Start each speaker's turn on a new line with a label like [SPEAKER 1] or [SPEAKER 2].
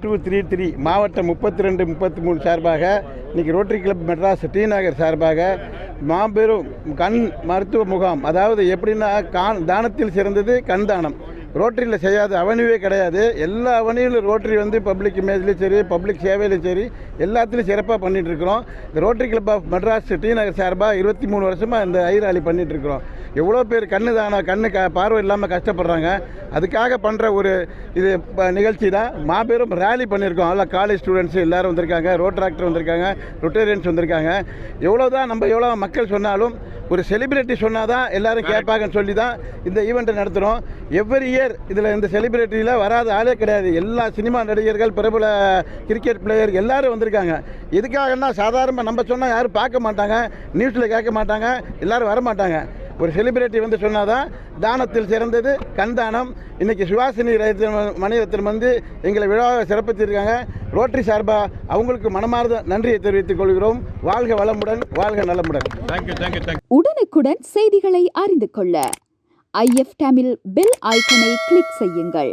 [SPEAKER 1] Two three three மாவட்டம் முப்பத்தி ரெண்டு முப்பத்தி மூணு சார்பாக இன்னைக்கு Rotary Club Madras T Nagar சார்பாக மாபெரும் கண் மருத்துவ முகாம் அதாவது எப்படின்னா கான் தானத்தில் சிறந்தது கண் தானம். ரோட்டரியில் செய்யாத அவனிவே கிடையாது. எல்லா அவனியிலும் ரோட்டரி வந்து பப்ளிக் இமேஜ்லேயும் சரி பப்ளிக் சேவையிலையும் சரி எல்லாத்துலேயும் சிறப்பாக பண்ணிகிட்ருக்கிறோம் இந்த Rotary Club of Madras T Nagar சார்பாக இருபத்தி மூணு வருஷமாக இந்த ஐராலி பண்ணிகிட்ருக்கிறோம் இருக்கிறோம். எவ்வளோ பேர் கண்ணு தானம் கண்ணு க பார்வை இல்லாமல் கஷ்டப்படுறாங்க. அதுக்காக பண்ணுற ஒரு இது ப- நிகழ்ச்சி தான். மாபெரும் ரேலி பண்ணியிருக்கோம். அதில் காலேஜ் ஸ்டூடெண்ட்ஸ் எல்லாரும் வந்திருக்காங்க ரோட்ராக்டர் வந்திருக்காங்க ரொட்டேரியன்ஸ் வந்திருக்காங்க. எவ்வளோ தான் நம்ம எவ்வளோ மக்கள் சொன்னாலும் ஒரு செலிபிரிட்டி சொன்னால் தான் எல்லாரும் கேட்பாங்கன்னு சொல்லி தான் இந்த ஈவெண்ட்டை நடத்துகிறோம் எவ்ரி இயர் இதில் இந்த செலிபிரிட்டியில் வராத ஆளே கிடையாது. எல்லா சினிமா நடிகர்கள் பிரபல கிரிக்கெட் பிளேயர் எல்லாரும் வந்திருக்காங்க. எதுக்காகன்னா சாதாரணமாக நம்ம சொன்னால் யாரும் பார்க்க மாட்டாங்க. நியூஸில் கேட்க மாட்டாங்க. எல்லாரும் வர மாட்டாங்க ஒரு செலிபிரிட்டி வந்து சொன்னாதான் தானத்தில் சிறந்தது கண் தானம். இன்னைக்கு சுவாசினி மணிரத்னம் வந்து எங்களை விழாவை சிறப்பித்திருக்காங்க ரோட்டரி சார்பாக அவங்களுக்கு மனமார்ந்த நன்றியை தெரிவித்துக் கொள்கிறோம். வாழ்க வளமுடன் வாழ்க நலமுடன்.
[SPEAKER 2] உடனுக்குடன் செய்திகளை அறிந்து கொள்ள. ஐஎஃப் தமிழ் பெல் ஐக்கனை கிளிக் செய்யுங்கள்.